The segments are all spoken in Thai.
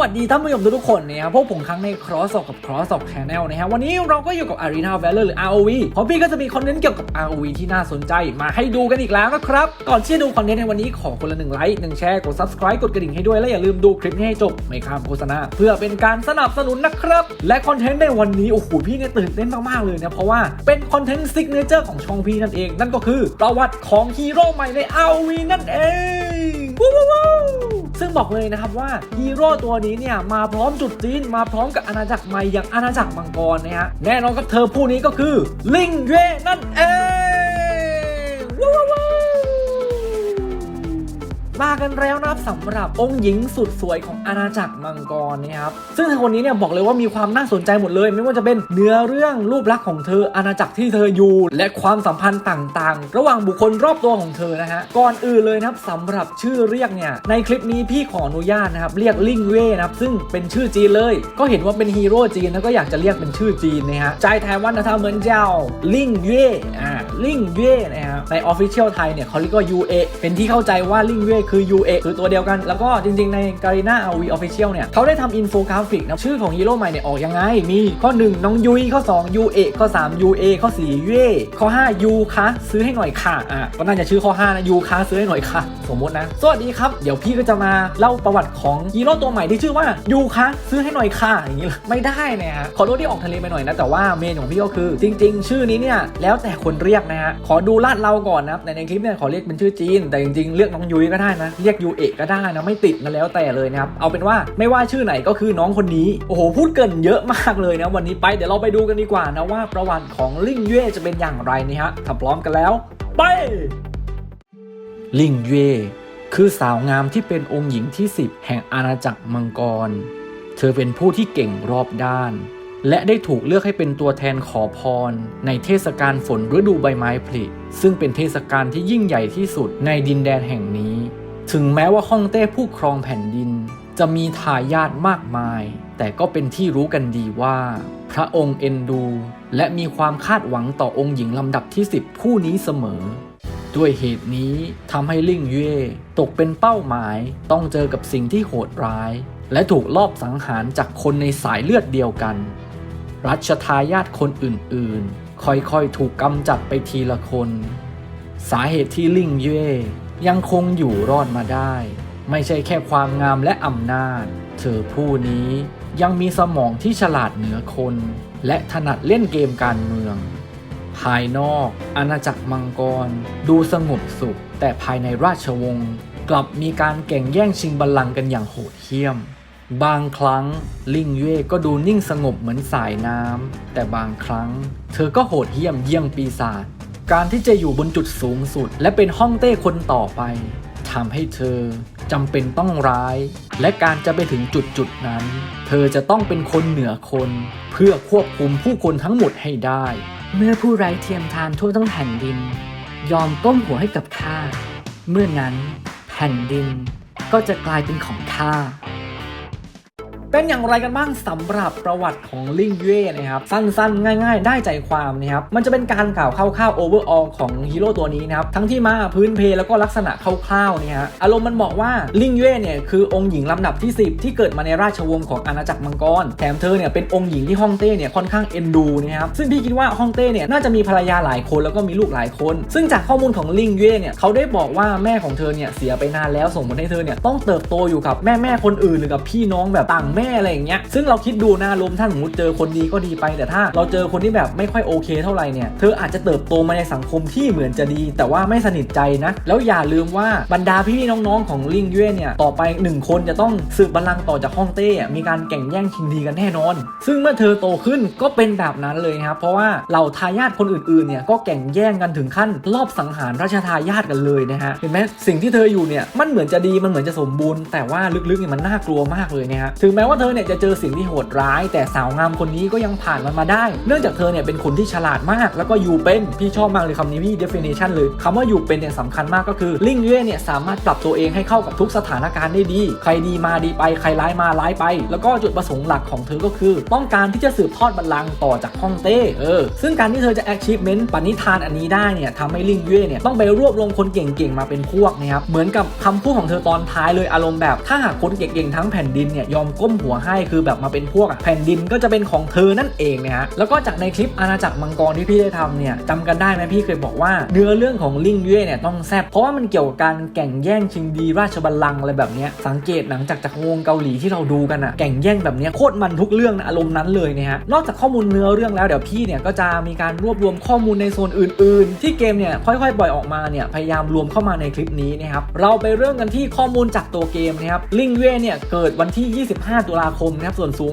วัสดีท่านผู้ชมทุกๆคนนะครับพวกผมครั้งใน Cross กับ Cross กับ Channel นะฮะวันนี้เราก็อยู่กับ Arena Valor หรือ ROV เพราะพี่ก็จะมีคอนเทนต์เกี่ยวกับ ROV ที่น่าสนใจมาให้ดูกันอีกแล้วนะครับ ก่อนที่จะดูคอนเทนต์ในวันนี้ขอคนละหนึ่งไลค์หนึ่งแชร์กด Subscribe กดกระดิ่งให้ด้วย และอย่าลืมดูคลิปนี้ให้จบไม่ข้ามโฆษณาเพื่อเป็นการสนับสนุนนะครับ และคอนเทนต์ในวันนี้โอ้โหพี่เนี่ยตื่นเต้นมากๆเลยนะเพราะว่าเป็นคอนเทนต์ซิกเนเจอร์ของช่องพี่นั่นเอง นั่นก็คือประวัติของฮีโร่ใหม่ใน ROV นั่นเอง บอกเลยนะครับว่าฮีโร่ตัวนี้เนี่ยมาพร้อมจุดจีนมาพร้อมกับอาณาจักรใหม่อย่างอาณาจักรมังกรนะฮะแน่นอนกับเธอผู้นี้ก็คือลิงเย่นั่นเอง มากันแล้วนะครับสำหรับองค์หญิงสุดสวยของอาณาจักรมังกรนะครับซึ่งเธอคนนี้เนี่ยบอกเลยว่ามีความน่าสนใจหมดเลย ไม่ว่าจะเป็นเนื้อเรื่องรูปลักษณ์ของเธออาณาจักรที่เธออยู่ และความสัมพันธ์ต่างๆ ระหว่างบุคคลรอบตัวของเธอนะฮะก่อนอื่นเลยนะครับสำหรับชื่อเรียกเนี่ยในคลิปนี้พี่ขออนุญาตนะครับเรียกลิงเว่นะครับซึ่งเป็นชื่อจีนเลย ก็เห็นว่าเป็นฮีโร่จีนแล้วก็อยากจะเรียกเป็นชื่อจีนนะฮะใจไทยวันนะท่าเหมือนเจ้าลิงเว่อ่าลิงเว่นะฮะในออฟฟิเชียลไทยเนี่ยเขาเรียกว่า UA เป็นที่เข้าใจว่าลิงเว่คือ UA คือตัวเดียวกัน แล้วก็จริงๆ ในการีนาอาวีออฟฟิเชียลเนี่ยเขาได้ทำอินโฟกราฟิกนะชื่อของฮีโร่ใหม่เนี่ยออกยังไง มีข้อ 1 น้องยุยข้อ 2 UA ข้อ 3 UA ข้อ4เย่ข้อ5ยูคะซื้อให้หน่อยค่ะอะก็น่าจะชื่อข้อ 5 นะยูคะซื้อให้หน่อยค่ะ สมมตินะ สวัสดีครับ เดี๋ยวพี่ก็จะมาเล่าประวัติของฮีโร่ตัวใหม่ที่ชื่อว่ายูคะซื้อให้หน่อยค่ะอย่างนี้เลยไม่ได้นะฮะขอโทษที่ออกทะเลไปหน่อยนะแต่ว่าเมนของพี่ก็คือ จริง ๆ ชื่อนี้เนี่ยแล้วแต่คนเรียกนะฮะขอดูลาดเราก่อนนะในในคลิปเนี่ยขอเรียกเป็นชื่อจีน แต่จริงๆเรียกน้องยุ้ยก็ได้นะเรียกยูเอะก็ได้นะไม่ติดนะแล้วแต่เลยนะครับเอาเป็นว่าไม่ว่าชื่อไหนก็คือน้องคนนี้โอ้โหพูดเกินเยอะมากเลยนะวันนี้ไปเดี๋ยวเราไปดูกันดีกว่านะว่าประวัติของลิงเย่จะเป็นอย่างไรนี่ฮะถ้าพร้อมกันแล้ว ไปลิงเย่คือสาวงามที่เป็นองค์หญิงที่ 10 แห่งอาณาจักรมังกร เธอเป็นผู้ที่เก่งรอบด้าน และได้ถูกเลือกให้เป็นตัวแทนขอพร ในเทศกาลฝนฤดูใบไม้ผลิ ซึ่งเป็นเทศกาลที่ยิ่งใหญ่ที่สุดในดินแดนแห่งนี้ ถึงแม้ว่าฮ่องเต้ผู้ครองแผ่นดิน จะมีทายาทมากมาย แต่ก็เป็นที่รู้กันดีว่า พระองค์เอ็นดู และมีความคาดหวังต่อองค์หญิงลำดับที่ 10 ผู้นี้เสมอ ด้วยเหตุนี้ทำให้ลิ่งเย่ตกเป็นเป้าหมายต้องเจอกับสิ่งที่โหดร้าย และถูกลอบสังหารจากคนในสายเลือดเดียวกัน รัชทายาทคนอื่นๆ ค่อยๆ ถูกกำจัดไปทีละคน สาเหตุที่ลิ่งเย่ ยังคงอยู่รอดมาได้ ไม่ใช่แค่ความงามและอำนาจ เธอผู้นี้ยังมีสมองที่ฉลาดเหนือคน และถนัดเล่นเกมการเมือง ภายนอกอาณาจักรมังกร ดูสงบสุข แต่ภายในราชวงศ์กลับมีการแข่งแย่งชิงบัลลังก์กันอย่างโหดเหี้ยม บางครั้งลิงเย่ก็ดูนิ่งสงบเหมือนสายน้ำแต่บางครั้ง เธอก็โหดเหี้ยมเยี่ยงปีศาจ การที่จะอยู่บนจุดสูงสุด และเป็นห้องเต้คนต่อไปทำให้เธอจำเป็นต้องร้าย และการจะไปถึงจุดจุดนั้น เธอจะต้องเป็นคนเหนือคน เพื่อควบคุมผู้คนทั้งหมดให้ได้ เมื่อผู้ไร้เทียมทานทั่วทั้งแผ่นดิน ยอมก้มหัวให้กับข้าเมื่อนั้นแผ่นดินก็จะกลายเป็นของข้า เป็นอย่างไรกันบ้างสำหรับประวัติของลิงเย่นะครับสั้นๆ ง่ายๆ ได้ใจความนะครับมันจะเป็นการกล่าวคร่าวๆ overall ของฮีโร่ตัวนี้นะครับทั้งที่มาพื้นเพแล้วก็ลักษณะคร่าวๆเนี่ยฮะอารมณ์มันบอกว่าลิงเย่เนี่ยคือองค์หญิงลำดับที่ 10 ที่เกิดมาในราชวงศ์ของอาณาจักรมังกรแถมเธอเนี่ยเป็นองค์หญิงที่ฮ่องเต้เนี่ยค่อนข้างเอ็นดูนะครับซึ่งพี่คิดว่าฮ่องเต้เนี่ยน่าจะมีภรรยาหลายคนแล้วก็มีลูกหลายคน ซึ่งจากข้อมูลของลิงเย่เนี่ยเขาได้บอกว่าแม่ของเธอเนี่ยเสียไปนานแล้วส่งผลให้เธอเนี่ยต้องเติบโตอยู่กับแม่แม่คนอื่นหรือกับพี่น้องแบบต่างแม่อะไรอย่างเงี้ยซึ่งเราคิดดูนะลมณ์ถ้าสมมติเจอคนดีก็ดีไป แต่ถ้าเราเจอคนที่แบบไม่ค่อยโอเคเท่าไหร่เนี่ยเธออาจจะเติบโตมาในสังคมที่เหมือนจะดี แต่ว่าไม่สนิทใจนะ แล้วอย่าลืมว่าบรรดาพี่น้องๆของลิงเย่เนี่ยต่อไปหนึ่งคนจะต้องสืบบัลลังก์ต่อจากฮ่องเต้มีการแข่งแย่งชิงดีกันแน่นอน ซึ่งเมื่อเธอโตขึ้นก็เป็นแบบนั้นเลยครับเพราะว่าเหล่าทายาทคนอื่นๆเนี่ยก็แข่งแย่งกันถึงขั้นรอบสังหารราชทายาทกันเลยนะฮะเห็นไหมสิ่งที่เธออยู่เนี่ยมันเหมือนจะดีมันเหมือนจะสมบูรณ์แต่ว่าลึกๆเนี่ยมันน่ากลัวมากเลยนะฮะถึงแม้ว่าเธอเนี่ยจะเจอสิ่งที่โหดร้าย แต่สาวงามคนนี้ก็ยังผ่านมันมาได้ เนื่องจากเธอเนี่ยเป็นคนที่ฉลาดมาก แล้วก็อยู่เป็นพี่ชอบมากเลยคำนี้พี่ definition เลยคำว่าอยู่เป็นเนี่ยสำคัญมากก็คือลิงเย่เนี่ยสามารถปรับตัวเองให้เข้ากับทุกสถานการณ์ได้ดี ใครดีมาดีไปใครร้ายมาร้ายไป แล้วก็จุดประสงค์หลักของเธอก็คือ ต้องการที่จะสืบทอดบัลลังก์ต่อจากฮ่องเต้เออซึ่งการที่เธอจะ achievement ปณิธานอันนี้ได้เนี่ยทำให้ลิงเย่เนี่ยต้องไปรวบรวมคนเก่งๆมาเป็นพวกนะครับเหมือนกับคำพูดของเธอตอนท้ายเลยอารมณ์แบบถ้าหากคนเก่งๆทั้งแผ่นดินเนี่ยยอมก้มหัวให้คือแบบมาเป็นพวกแผ่นดินก็จะเป็นของเธอนั่นเองนะฮะแล้วก็จากในคลิปอาณาจักรมังกรที่พี่ได้ทำเนี่ยจำกันได้ไหมพี่เคยบอกว่าเนื้อเรื่องของลิงเย่เนี่ยต้องแซบเพราะว่ามันเกี่ยวกับการแข่งแย่งชิงดีราชบัลลังก์อะไรแบบนี้สังเกตหนังจากจากรวงเกาหลีที่เราดูกันอะแข่งแย่งแบบนี้โคตรมันทุกเรื่องนะอารมณ์นั้นเลยนะฮะนอกจากข้อมูลเนื้อเรื่องแล้วเดี๋ยวพี่เนี่ยก็จะมีการรวบรวมข้อมูลในโซนอื่น ๆ ที่เกมเนี่ยค่อยๆปล่อยออกมาเนี่ยพยายามรวมเข้ามาในคลิปนี้นะครับเราไปเริ่มกันที่ข้อมูลจากตัวเกมนะครับลิงเย่เนี่ยเกิดวันที่ 25ตุลาคมนะครับส่วนสูง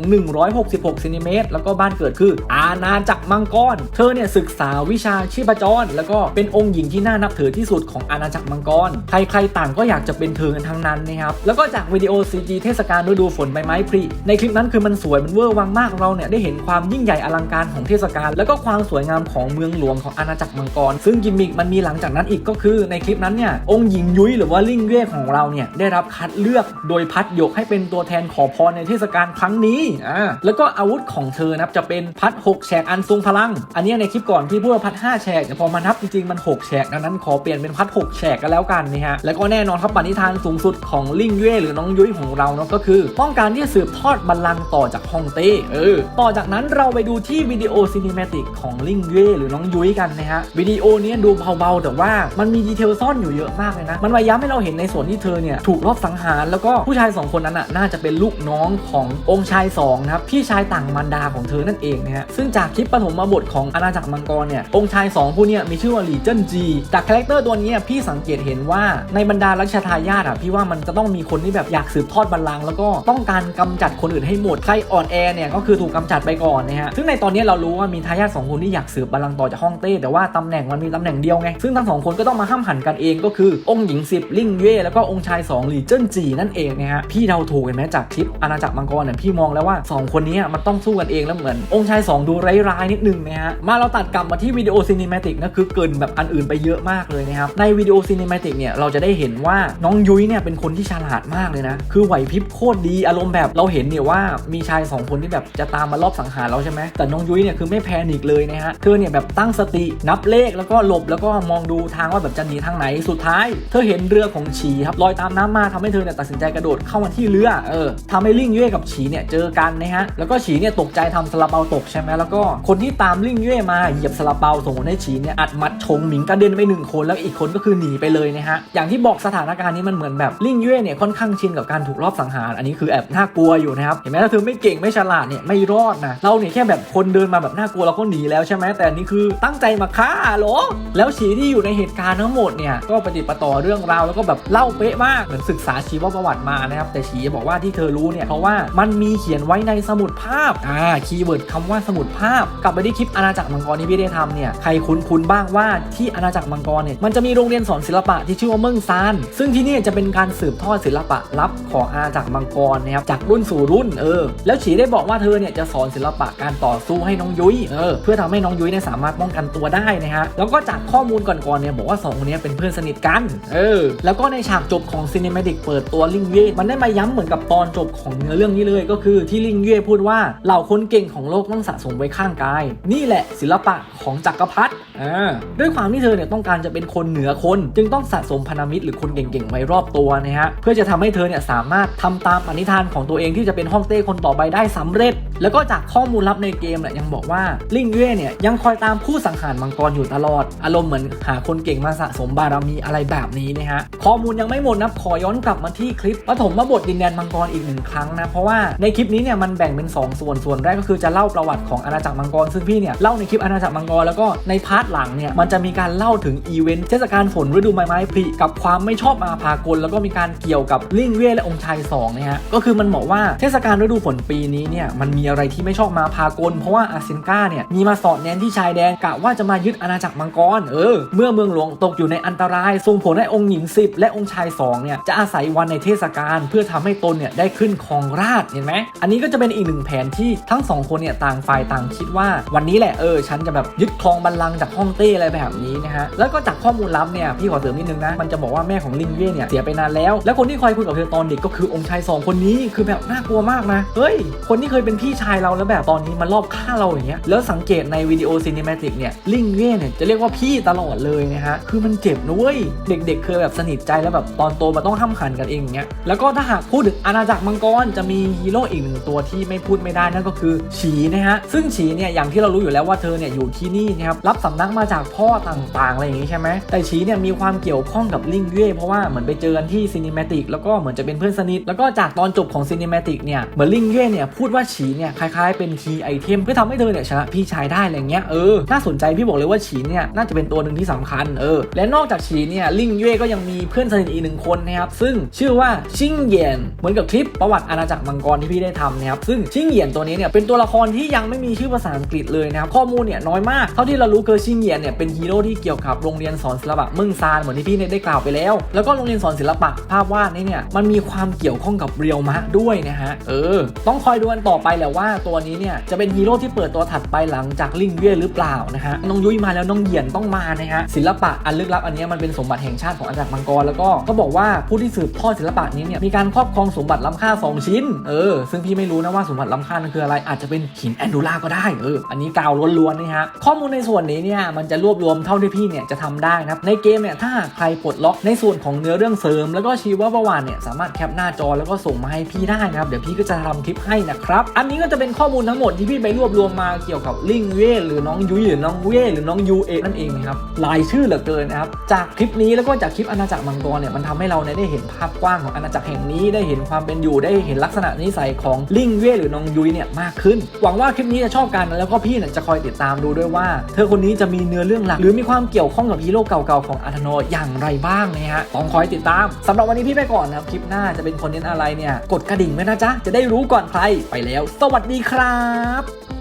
166เซนติเมตรแล้วก็บ้านเกิดคือ อาณาจักรมังกร เธอเนี่ยศึกษาวิชาชีพจร แล้วก็เป็นองค์หญิงที่น่านับถือที่สุดของอาณาจักรมังกร ใครๆต่างก็อยากจะเป็นเธอกันทั้งนั้นนะครับแล้วก็จากวิดีโอ CG เทศกาลฤดูฝนใบไม้ผลิในคลิปนั้นคือมันสวยมันเวอร์วังมากเราเนี่ยได้เห็นความยิ่งใหญ่อลังการของเทศกาลแล้วก็ความสวยงามของเมืองหลวงของอาณาจักรมังกร ซึ่งกิมมิกมันมีหลังจากนั้นอีกก็คือในคลิปนั้นเนี่ยองค์หญิงยุ้ยหรือว่าลิงเย่ของเราเนี่ยได้รับคัดเลือกโดยพัดยกให้เป็นตัวแทนขอพรในเทศกาลครั้งนี้อ่าแล้วก็อาวุธของเธอนะครับจะเป็นพัด 6 แฉกอันทรงพลัง อันนี้ในคลิปก่อนที่พูดว่าพัด 5 แฉกแต่พอมานับจริงๆมัน 6 แฉกดังนั้นขอเปลี่ยนเป็นพัด 6 แฉกกันแล้วกันนะฮะแล้วก็แน่นอนครับปณิธานสูงสุดของลิงเย่หรือน้องยุ้ยของเราเนาะก็คือต้องการที่จะสืบทอดบัลลังก์ต่อจากฮองเต้เออต่อจากนั้นเราไปดูที่วิดีโอซีนิเมติกของลิงเย่หรือน้องยุ้ยกันนะฮะวิดีโอนี้ดูเบาๆแต่ว่ามันมีดีเทลซ่อนอยู่เยอะมากเลยนะมันมาย้ำให้เราเห็นในส่วนที่เธอเนี่ยถูกรอบสังหารแล้วก็ผู้ชายสองคนนั้นน่ะน่าจะเป็นลูกน้องขององค์ชายสองนะครับพี่ชายต่างมารดาของเธอนั่นเองนะฮะซึ่งจากคลิปปฐมบทของอาณาจักรมังกรเนี่ยองค์ชายสองผู้เนี่ยมีชื่อว่าหลีเจิ้นจีจากคาแรคเตอร์ตัวนี้พี่สังเกตเห็นว่าในบรรดารัชทายาทอะพี่ว่ามันจะต้องมีคนที่แบบอยากสืบทอดบัลลังก์แล้วก็ต้องการกำจัดคนอื่นให้หมดใครอ่อนแอเนี่ยก็คือถูกกำจัดไปก่อนนะฮะซึ่งในตอนนี้เรารู้ว่ามีทายาทสองคนที่อยากสืบบัลลังก์ต่อจากฮ่องเต้แต่ว่าตำแหน่งมันมีตำแหน่งเดียวไงซึ่งทั้งสองคนก็ต้องมาห้ามหันกันเองก็คือองค์หญิงสิบลิงเย่แล้วก็องค์ชายสองหลีเจิ้นจีนั่นเองนะฮะพี่เดาถูกเห็นไหมจากคลิปอาณาจักรมังกรเนี่ยพี่มองแล้วว่าสองคนนี้มันต้องสู้กันเองแล้วเหมือน องค์ชายสองดูร้ายๆนิดนึงนะฮะมาเราตัดกลับมาที่วิดีโอซีนิเมติกนะคือเกินแบบอันอื่นไปเยอะมากเลยนะครับในวิดีโอซีนิเมติกเนี่ยเราจะได้เห็นว่าน้องยุ้ยเนี่ยเป็นคนที่ฉลาดมากเลยนะคือไหวพริบโคตรดีอารมณ์แบบเราเห็นเนี่ยว่ามีชายสองคนที่แบบจะตามมารอบสังหารเราใช่ไหมแต่น้องยุ้ยเนี่ยคือไม่แพนิกเลยนะฮะเธอเนี่ยแบบตั้งสตินับเลขแล้วก็หลบแล้วก็มองดูทางว่าแบบจะหนีทางไหนสุดท้าย เธอเห็นเรือของฉีครับลอยตามน้ำมาทำให้เธอเนี่ยตัดสินใจกระโดดเข้ามาที่เรือเออทำให้ลิงเย่กับฉีเนี่ยเจอกันนะฮะแล้วก็ฉีเนี่ยตกใจทำสลาเปาตกใช่ไหมแล้วก็คนที่ตามลิงเย่มาเหยียบสลาเปาส่งผลให้ฉีเนี่ยอัดมัดชงหมิงกระเด็นไปหนึ่งคนแล้วอีกคนก็คือหนีไปเลยนะฮะอย่างที่บอกสถานการณ์นี้มันเหมือนแบบลิงเย่เนี่ยค่อนข้างชินกับการถูกรอบสังหาร อันนี้คือแอบน่ากลัวอยู่นะครับเห็นไหมถ้าเธอไม่เก่งไม่ฉลาดเนี่ยไม่รอดนะเราเนี่ยแค่แบบคนเดินมาแบบน่ากลัวเราก็หนีแล้วใช่ไหมแต่อันนี่คือตั้งใจมาฆ่าเหรอแล้วฉีที่อยู่ในเหตุการณ์ทั้งหมดเนี่ยก็ปฏิปต่อเรื่องราวแล้วก็แบบเล่าเป๊ะมากเหมือนศึกษาชีวประวัติมานะครับแต่ฉีบอกว่าที่เธอรู้เนี่ยเพราะว่ามันมีเขียนไว้ในสมุดภาพอ่าคีย์เวิร์ดคำว่าสมุดภาพ กลับไปที่คลิปอาณาจักรมังกรที่พี่ได้ทำเนี่ยใครคุ้นๆบ้างว่าที่อาณาจักรมังกรเนี่ยมันจะมีโรงเรียนสอนศิลปะที่ชื่อว่าเมืองซานซึ่งที่นี่จะเป็นการสืบทอดศิลปะลับของอาณาจักรมังกรนะครับจากรุ่นสู่รุ่นเออ แล้วฉีได้บอกว่าเธอเนี่ยจะสอนศิลปะการต่อสู้ให้น้องยุ้ยเออเพื่อทำให้น้องยุ้ยเนี่ยสามารถป้องกันตัวได้นะฮะแล้วก็จากข้อมูลก่อนๆเนี่ยบอกว่าสองคนนี้เป็นเพื่อนสนิทกันเออแล้วก็ในฉากจบของซีนิเมติกเปิดตัวลิงเย่มันได้มาย้ำเหมือนกับตอนจบของเนื้อเรื่องนี้เลยก็คือที่ลิงเย่พูดว่าเหล่าคนเก่งของโลกต้องสะสมไว้ข้างกาย นี่แหละศิลปะของจักรพรรดิอ่าด้วยความที่เธอเนี่ยต้องการจะเป็นคนเหนือคน จึงต้องสะสมพันธมิตรหรือคนเก่งๆไว้รอบตัวนะฮะเพื่อจะทำให้เธอเนี่ยสามารถทำตามปณิธานของตัวเองที่จะเป็นฮ่องเต้คนต่อไปได้สำเร็จ แล้วก็จากข้อมูลลับในเกมเนี่ยยังบอกว่าลิงเย่เนี่ยยังคอยตามผู้สังหารมังกรอยู่ตลอด อารมณ์เหมือนหาคนเก่งมาสะสมบารมีอะไรแบบนี้นะฮะข้อมูลยังไม่หมดนะขอย้อนกลับมาที่คลิปปฐมบทดินแดนมังกรอีกหนึ่งครั้งนะเพราะว่าในคลิปนี้เนี่ยมันแบ่งเป็น 2 ส่วนส่วนแรกก็คือจะเล่าประวัติของอาณาจักรมังกรซึ่งพี่เนี่ยเล่าในคลิปอาณาจักรมังกรแล้วก็ในพาร์ทหลังเนี่ยมันจะมีการเล่าถึงอีเวนต์เทศกาลฝนฤดูใบไม้ผลิกับความไม่ชอบมาพากล แล้วก็มีการเกี่ยวกับลิงเว่และองค์ชายสองนะฮะก็คือมันบอกว่าเทศกาลฤดูฝนปีนี้เนี่ยมันมีอะไรที่ไม่ชอบมาพากล เพราะว่าอาเซนกาเนี่ยมีมาสอดแนมที่ชายแดนกะว่าจะมายึดอาณาจักรมังกรเออเมื่อเมืองหลวงตกอยู่ในอันตรายส่งผลให้องค์หญิงสิบและองค์ชายสองเนี่ยจะอาศัยวันในเทศกาลเพื่อทำให้ตนเนี่ยได้ขึ้นครององราชเห็นไหมอันนี้ก็จะเป็นอีกหนึ่งแผนที่ทั้งสองคนเนี่ยต่างฝ่ายต่างคิดว่า วันนี้แหละเออฉันจะแบบยึดครองบัลลังก์จากฮ่องเต้อะไรแบบนี้นะฮะแล้วก็จากข้อมูลลับเนี่ยพี่ขอเสริมนิดนึงนะมันจะบอกว่าแม่ของลิงเย่เนี่ยเสียไปนานแล้ว แล้วคนที่คอยคุยกับเธอตอนเด็กก็คือองค์ชายสองคนนี้คือแบบน่ากลัวมากนะเฮ้ยคนที่เคยเป็นพี่ชายเราแล้วแบบตอนนี้มันรอบฆ่าเราอย่างเงี้ยแล้วสังเกตในวิดีโอซีนิเมติกเนี่ยลิงเย่เนี่ยจะเรียกว่าพี่ตลอดเลยนะฮะคือมันเจ็บนะเว้ยเด็ก ๆ เคยแบบสนิทใจแล้วแบบตอนโตมันต้องห้ามขันกันเองอย่างเงี้ยแล้วก็ถ้าหากพูดถึงอาณาจักรมังกรจะมีฮีโร่อีกหนึ่งตัวที่ไม่พูดไม่ได้นั่นก็คือฉีนะฮะซึ่งฉีเนี่ยอย่างที่เรารู้อยู่แล้วว่าเธอเนี่ยอยู่ที่นี่นะครับรับสำนักมาจากพ่อต่างๆอะไรอย่างงี้ใช่ไหมแต่ฉีเนี่ยมีความเกี่ยวข้องกับลิงเย่เพราะว่าเหมือนไปเจอกันที่ซีนิเมติกแล้วก็เหมือนจะเป็นเพื่อนสนิทแล้วก็จากตอนจบของซีนิเมติกเนี่ยเหมือนลิงเย่เนี่ยพูดว่าฉีเนี่ยคล้ายๆเป็นคีย์ไอเทมเพื่อทำให้เธอเนี่ยชนะพี่ชายได้อะไรเงี้ยเออน่าสนใจพี่บอกเลยว่าฉีเนี่ยน่าจะเป็นตัวหนึ่งที่สำคัญเออและนอกจากฉีเนี่ยลิงเย่ก็ยังมีเพื่อนสนิทอีกหนึ่งคนนะครับซึ่งชื่อว่าชิงเหยียนเหมือนกับคลิปประวัติอาณาจักรมังกรที่พี่ได้ทำนะครับซึ่งชิงเหยียนตัวนี้เนี่ยเป็นตัวละครที่ยังไม่มีชื่อภาษาอังกฤษเลยนะครับข้อมูลเนี่ยน้อยมากเท่าที่เรารู้คือชิงเหยียนเนี่ยเป็นฮีโร่ที่เกี่ยวกับโรงเรียนสอนศิลปะเมืองซานเหมือนที่พี่ได้กล่าวไปแล้ว แล้วก็โรงเรียนสอนศิลปะภาพวาดนี่เนี่ยมันมีความเกี่ยวข้องกับเรียวมะด้วยนะฮะเออ ต้องคอยดูกันต่อไปแหละว่าตัวนี้เนี่ยจะเป็นฮีโร่ที่เปิดตัวถัดไปหลังจากลิงเวียหรือเปล่านะฮะน้องยุ้ยมาแล้วน้องเหยียนต้องมานะฮะศิลปะอันลึกลับอันนี้มันเป็นสมบัติแห่งชาติของอาณาจักรมังกรแล้วก็ก็บอกว่าผู้ที่สืบทอดศิลปะนี้เนี่ยมีการครอบครองสมบัติล้ำค่า2ชิ้นเออ ซึ่งพี่ไม่รู้นะว่าสมบัติล้ำค่านั้นคืออะไร อาจจะเป็นหินแอนดูล่าก็ได้ เออ อันนี้กาวล้วนๆนะฮะ ข้อมูลในส่วนนี้เนี่ยมันจะรวบรวมเท่าที่พี่เนี่ยจะทำได้นะครับ ในเกมเนี่ยถ้าใครปลดล็อกในส่วนของเนื้อเรื่องเสริม แล้วก็ชีวประวัติเนี่ยสามารถแคปหน้าจอแล้วก็ส่งมาให้พี่ได้นะครับ เดี๋ยวพี่ก็จะทำคลิปให้นะครับ อันนี้ก็จะเป็นข้อมูลทั้งหมดที่พี่ไปรวบรวมมาเกี่ยวกับลิงเว่หรือน้องยุ้ยหรือน้องเว่หรือน้องยูเอนั่นเองนะครับหลายชื่อเหลือเกินนะครับจากคลิปนี้แล้วก็จากคลิปอาณาจักรมังกรเนี่ยมันทำให้เราเนี่ยได้เห็นภาพกว้างของอาณาจักรแห่งนี้ได้เห็นความเป็นอยู่ได้เห็นลักษณะนิสัยของลิงเว่หรือน้องยุ้ยเนี่ยมากขึ้น หวังว่าคลิปนี้จะชอบกันแล้วก็พี่เนี่ยจะคอยติดตามดูด้วยว่า เธอคนนี้จะมีเนื้อเรื่องหลัก หรือมีความเกี่ยวข้องกับฮีโร่เก่าๆของอาธโนอย่างไรบ้างนะฮะต้องคอยติดตามสำหรับวันนี้พี่ไปก่อนนะครับคลิปหน้าจะเป็นคอนเทนต์อะไรเนี่ยกดกระดิ่งไว้นะจ๊ะจะได้รู้ก่อนใครไปแล้ว สวัสดีครับ